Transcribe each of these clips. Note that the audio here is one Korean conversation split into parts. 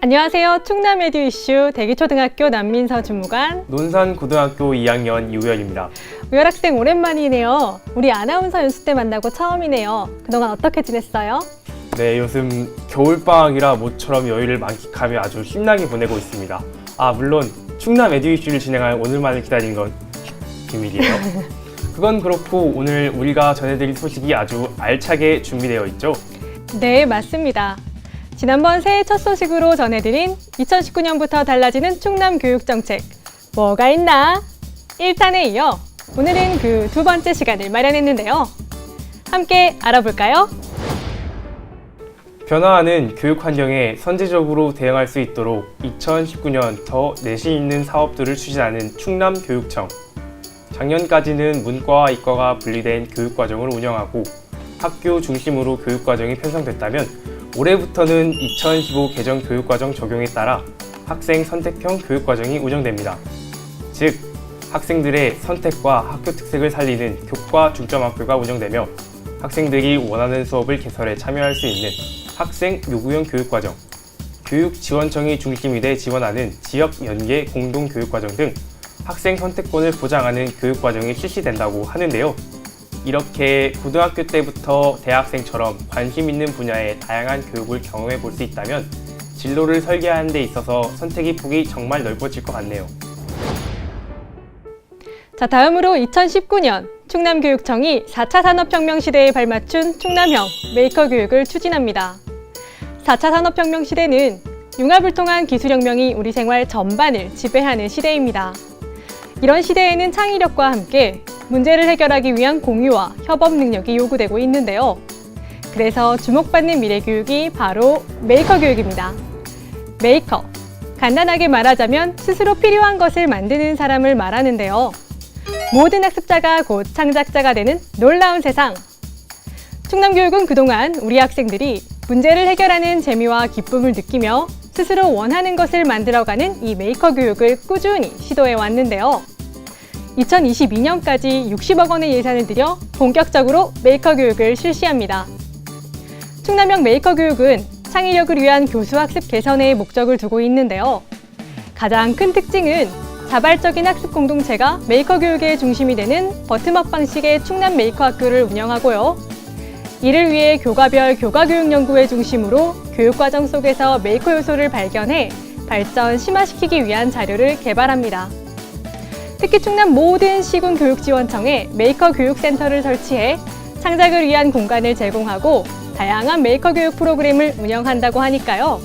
안녕하세요. 충남 에듀 이슈 대기초등학교 남민서 주무관 논산고등학교 2학년 이우열입니다. 우열 학생 오랜만이네요. 우리 아나운서 연수 때 만나고 처음이네요. 그동안 어떻게 지냈어요? 네, 요즘 겨울방학이라 모처럼 여유를 만끽하며 아주 신나게 보내고 있습니다. 아, 물론 충남 에듀 이슈를 진행할 오늘만을 기다린 건 비밀이에요. 그건 그렇고 오늘 우리가 전해드릴 소식이 아주 알차게 준비되어 있죠. 네, 맞습니다. 지난번 새해 첫 소식으로 전해드린 2019년부터 달라지는 충남 교육 정책 뭐가 있나? 1탄에 이어 오늘은 그 두 번째 시간을 마련했는데요. 함께 알아볼까요? 변화하는 교육 환경에 선제적으로 대응할 수 있도록 2019년 더 내신 있는 사업들을 추진하는 충남 교육청. 작년까지는 문과와 이과가 분리된 교육과정을 운영하고 학교 중심으로 교육과정이 편성됐다면 올해부터는 2015 개정 교육과정 적용에 따라 학생 선택형 교육과정이 운영됩니다. 즉, 학생들의 선택과 학교 특색을 살리는 교과 중점 학교가 운영되며 학생들이 원하는 수업을 개설해 참여할 수 있는 학생 요구형 교육과정, 교육지원청이 중심이 돼 지원하는 지역 연계 공동 교육과정 등 학생 선택권을 보장하는 교육과정이 실시된다고 하는데요. 이렇게 고등학교 때부터 대학생처럼 관심 있는 분야의 다양한 교육을 경험해 볼 수 있다면 진로를 설계하는 데 있어서 선택의 폭이 정말 넓어질 것 같네요. 자, 다음으로 2019년 충남교육청이 4차 산업혁명 시대에 발맞춘 충남형 메이커 교육을 추진합니다. 4차 산업혁명 시대는 융합을 통한 기술혁명이 우리 생활 전반을 지배하는 시대입니다. 이런 시대에는 창의력과 함께 문제를 해결하기 위한 공유와 협업 능력이 요구되고 있는데요. 그래서 주목받는 미래 교육이 바로 메이커 교육입니다. 메이커. 간단하게 말하자면 스스로 필요한 것을 만드는 사람을 말하는데요. 모든 학습자가 곧 창작자가 되는 놀라운 세상. 충남교육은 그동안 우리 학생들이 문제를 해결하는 재미와 기쁨을 느끼며 스스로 원하는 것을 만들어가는 이 메이커 교육을 꾸준히 시도해 왔는데요. 2022년까지 60억 원의 예산을 들여 본격적으로 메이커 교육을 실시합니다. 충남형 메이커 교육은 창의력을 위한 교수 학습 개선에 목적을 두고 있는데요. 가장 큰 특징은 자발적인 학습 공동체가 메이커 교육의 중심이 되는 버팀업 방식의 충남 메이커 학교를 운영하고요. 이를 위해 교과별 교과교육 연구회 중심으로 교육과정 속에서 메이커 요소를 발견해 발전 심화시키기 위한 자료를 개발합니다. 특히 충남 모든 시군 교육지원청에 메이커 교육센터를 설치해 창작을 위한 공간을 제공하고 다양한 메이커 교육 프로그램을 운영한다고 하니까요.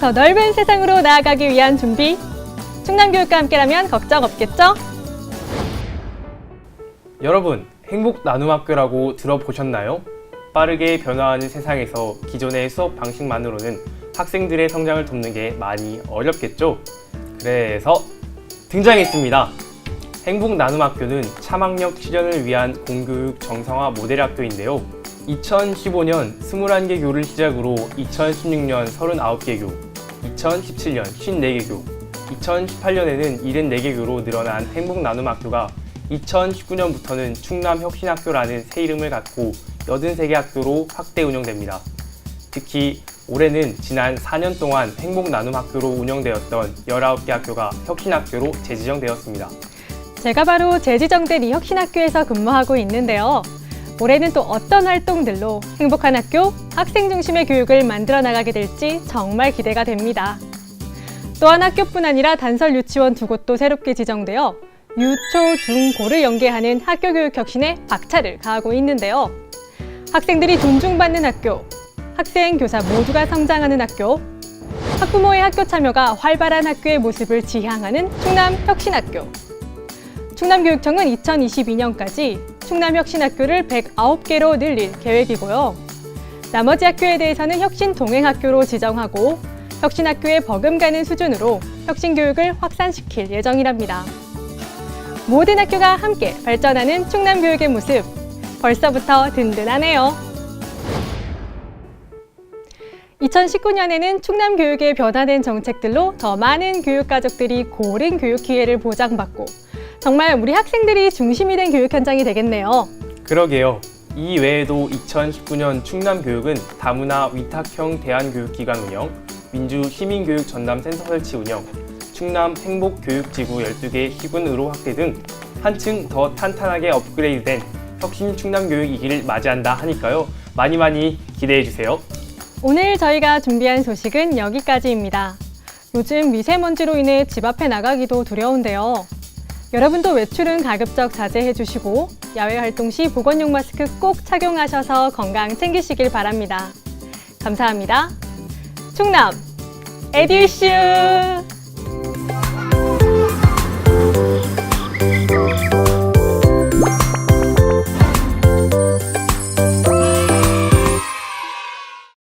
더 넓은 세상으로 나아가기 위한 준비, 충남교육과 함께라면 걱정 없겠죠? 여러분, 행복 나눔 학교라고 들어보셨나요? 빠르게 변화하는 세상에서 기존의 수업 방식만으로는 학생들의 성장을 돕는 게 많이 어렵겠죠? 그래서 등장했습니다. 행복 나눔 학교는 참학력 실현을 위한 공교육 정상화 모델 학교인데요. 2015년 21개 교를 시작으로 2016년 39개 교, 2017년 54개 교, 2018년에는 74개 교로 늘어난 행복 나눔 학교가 2019년부터는 충남 혁신학교라는 새 이름을 갖고 83개 학교로 확대 운영됩니다. 특히 올해는 지난 4년 동안 행복 나눔 학교로 운영되었던 19개 학교가 혁신학교로 재지정되었습니다. 제가 바로 재지정된 이 혁신학교에서 근무하고 있는데요. 올해는 또 어떤 활동들로 행복한 학교, 학생 중심의 교육을 만들어 나가게 될지 정말 기대가 됩니다. 또한 학교뿐 아니라 단설 유치원 두 곳도 새롭게 지정되어 유초, 중, 고를 연계하는 학교 교육 혁신에 박차를 가하고 있는데요. 학생들이 존중받는 학교, 학생, 교사 모두가 성장하는 학교, 학부모의 학교 참여가 활발한 학교의 모습을 지향하는 충남 혁신학교. 충남교육청은 2022년까지 충남혁신학교를 109개로 늘릴 계획이고요. 나머지 학교에 대해서는 혁신 동행학교로 지정하고 혁신학교에 버금가는 수준으로 혁신교육을 확산시킬 예정이랍니다. 모든 학교가 함께 발전하는 충남교육의 모습 벌써부터 든든하네요. 2019년에는 충남 교육의 변화된 정책들로 더 많은 교육 가족들이 고른 교육 기회를 보장받고 정말 우리 학생들이 중심이 된 교육 현장이 되겠네요. 그러게요. 이 외에도 2019년 충남교육은 다문화 위탁형 대안교육기관 운영, 민주 시민교육 전담 센터 설치 운영, 충남 행복교육지구 12개 시군으로 확대 등 한층 더 탄탄하게 업그레이드된 혁신 충남교육 이기를 맞이한다 하니까요. 많이 많이 기대해 주세요. 오늘 저희가 준비한 소식은 여기까지입니다. 요즘 미세먼지로 인해 집 앞에 나가기도 두려운데요. 여러분도 외출은 가급적 자제해 주시고 야외 활동 시 보건용 마스크 꼭 착용하셔서 건강 챙기시길 바랍니다. 감사합니다. 충남 에듀슈